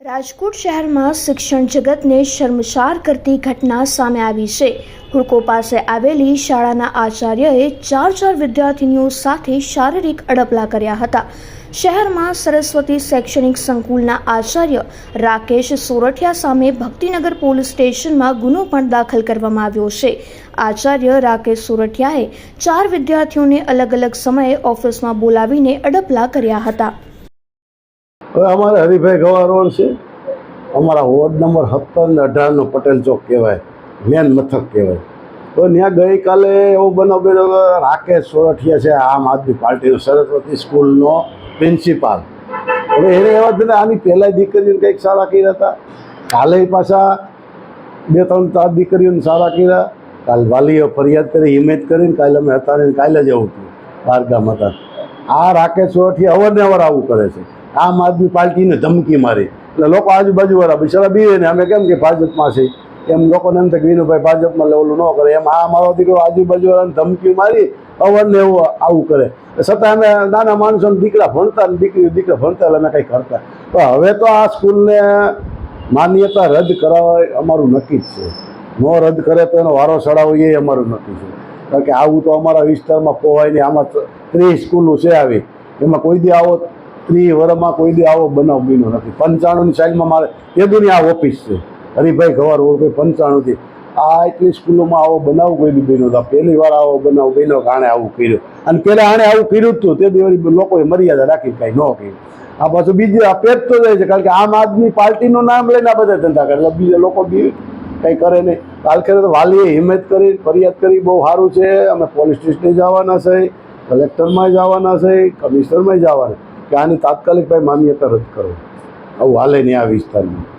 રાજકોટ શહેરમાં શિક્ષણ જગતને શર્મસાર કરતી ઘટના સામે આવી છે. હુડકો પાસે આવેલી શાળાના આચાર્યએ ચાર ચાર વિદ્યાર્થીનીઓ સાથે શારીરિક અડપલા કર્યા હતા. શહેરમાં સરસ્વતી શૈક્ષણિક સંકુલના આચાર્ય રાકેશ સોરઠિયા સામે ભક્તિનગર પોલીસ સ્ટેશનમાં ગુનો પણ દાખલ કરવામાં આવ્યો છે. આચાર્ય રાકેશ સોરઠિયાએ ચાર વિદ્યાર્થીઓને અલગ અલગ સમયે ઓફિસમાં બોલાવીને અડપલા કર્યા હતા. હવે અમારે હરિભાઈ ગવા રોડ છે. અમારા વોર્ડ નંબર સત્તર ને અઢારનો પટેલ ચોક કહેવાય. મેન મથક કહેવાય. તો ત્યાં ગઈકાલે એવો બનાવ બન્યો રાકેશ સોરઠિયા છે, આમ આદમી પાર્ટીનો સરસ્વતી સ્કૂલનો પ્રિન્સિપાલ. હવે એને એવા જ આની પહેલાં દીકરીઓને કંઈક સારા કર્યા હતા. કાલે પાછા બે ત્રણ ચાર દીકરીઓને સારા કર્યા. કાલ વાલીઓ ફરિયાદ કરી હિમેજ કરીને કાલે અમે હતા ને કાલે જ આવું થયું બારગામ હતા. આ રાકેશ સોરઠિયા અવારનવાર આવું કરે છે. આમ આદમી પાર્ટીને ધમકી મારી. એટલે લોકો આજુબાજુવાળા બિચારા બી ને અમે કેમ કે ભાજપમાં છે? એમ લોકોને એમ થાય વિનુભાઈ ભાજપમાં લેવલું ન કરે. એમ આ મારો દીકરો આજુબાજુવાળાને ધમકી મારી અવારને એવું આવું કરે. છતાં અમે નાના માણસોને દીકરા ભણતા ને દીકરીઓ દીકરા ભણતા એટલે અમે કંઈ કરતા. તો હવે તો આ સ્કૂલને માન્યતા રદ કરાવવા અમારું નક્કી જ છે. ન રદ કરે તો એનો વારો ચડાવો એ અમારું નક્કી છે. કારણ કે આવું તો અમારા વિસ્તારમાં પોવાય નહીં. આમાં ત્રીસ સ્કૂલો છે આવી. એમાં કોઈ દી આવો ત્રીસ વર્ષમાં કોઈ દી આવો બનાવ બન્યો નથી. પંચાણુંની સાઈડમાં મારે તેદુની આ ઓફિસ છે. હરિભાઈ ખવાર રોડ પર પંચાણુંથી. આ એટલી સ્કૂલોમાં આવો બનાવ કોઈ દી બન્યો હતો પહેલી વાર આવો બનાવ બન્યો કે આણે આવું કર્યું. અને પહેલાં આણે આવું કર્યું હતું તે. દિવસ લોકોએ મર્યાદા રાખી કાંઈ ન કર્યું. આ પાછું બીજી આ પેટતો જાય છે, કારણ કે આમ આદમી પાર્ટીનું નામ લઈને આ બધા ધંધા કરે. એટલે બીજા લોકો બી કંઈ કરે નહીં. કાલ તો વાલીએ હિંમત કરી, ફરિયાદ કરી, બહુ સારું છે. અમે પોલીસ સ્ટેશને જવાના છે કલેક્ટરમાં જવાના છે કમિશનરમાં જવાના કે આની તાત્કાલિક ભાઈ માન્યતા રદ કરો. આવું હાલે નહીં આ વિસ્તારમાં.